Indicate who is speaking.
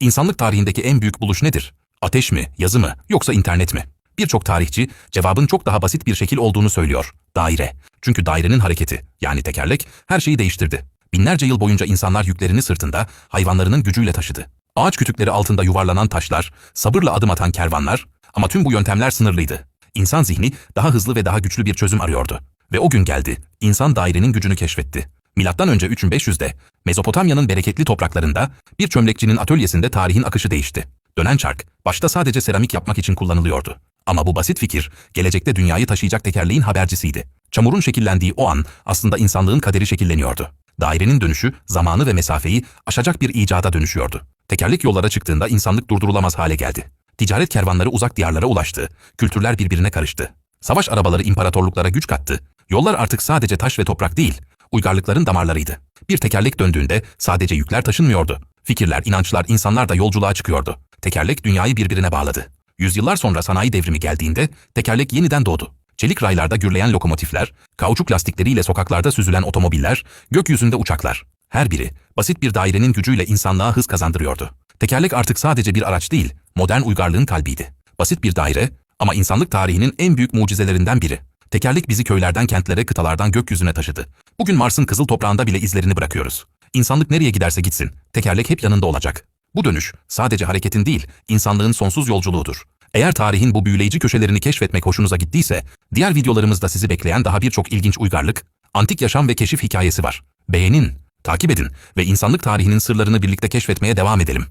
Speaker 1: İnsanlık tarihindeki en büyük buluş nedir? Ateş mi, yazı mı, yoksa internet mi? Birçok tarihçi cevabın çok daha basit bir şekil olduğunu söylüyor. Daire. Çünkü dairenin hareketi, yani tekerlek, her şeyi değiştirdi. Binlerce yıl boyunca insanlar yüklerini sırtında, hayvanlarının gücüyle taşıdı. Ağaç kütükleri altında yuvarlanan taşlar, sabırla adım atan kervanlar ama tüm bu yöntemler sınırlıydı. İnsan zihni daha hızlı ve daha güçlü bir çözüm arıyordu. Ve o gün geldi. İnsan dairenin gücünü keşfetti. Önce 3500'de Mezopotamya'nın bereketli topraklarında bir çömlekçinin atölyesinde tarihin akışı değişti. Dönen çark başta sadece seramik yapmak için kullanılıyordu. Ama bu basit fikir gelecekte dünyayı taşıyacak tekerleğin habercisiydi. Çamurun şekillendiği o an aslında insanlığın kaderi şekilleniyordu. Dairenin dönüşü zamanı ve mesafeyi aşacak bir icada dönüşüyordu. Tekerlek yollara çıktığında insanlık durdurulamaz hale geldi. Ticaret kervanları uzak diyarlara ulaştı, kültürler birbirine karıştı. Savaş arabaları imparatorluklara güç kattı. Yollar artık sadece taş ve toprak değil, uygarlıkların damarlarıydı. Bir tekerlek döndüğünde sadece yükler taşınmıyordu. Fikirler, inançlar, insanlar da yolculuğa çıkıyordu. Tekerlek dünyayı birbirine bağladı. Yüzyıllar sonra sanayi devrimi geldiğinde tekerlek yeniden doğdu. Çelik raylarda gürleyen lokomotifler, kauçuk lastikleriyle sokaklarda süzülen otomobiller, gökyüzünde uçaklar. Her biri basit bir dairenin gücüyle insanlığa hız kazandırıyordu. Tekerlek artık sadece bir araç değil, modern uygarlığın kalbiydi. Basit bir daire ama insanlık tarihinin en büyük mucizelerinden biri. Tekerlek bizi köylerden kentlere, kıtalardan gökyüzüne taşıdı. Bugün Mars'ın kızıl toprağında bile izlerini bırakıyoruz. İnsanlık nereye giderse gitsin, tekerlek hep yanında olacak. Bu dönüş sadece hareketin değil, insanlığın sonsuz yolculuğudur. Eğer tarihin bu büyüleyici köşelerini keşfetmek hoşunuza gittiyse, diğer videolarımızda sizi bekleyen daha birçok ilginç uygarlık, antik yaşam ve keşif hikayesi var. Beğenin, takip edin ve insanlık tarihinin sırlarını birlikte keşfetmeye devam edelim.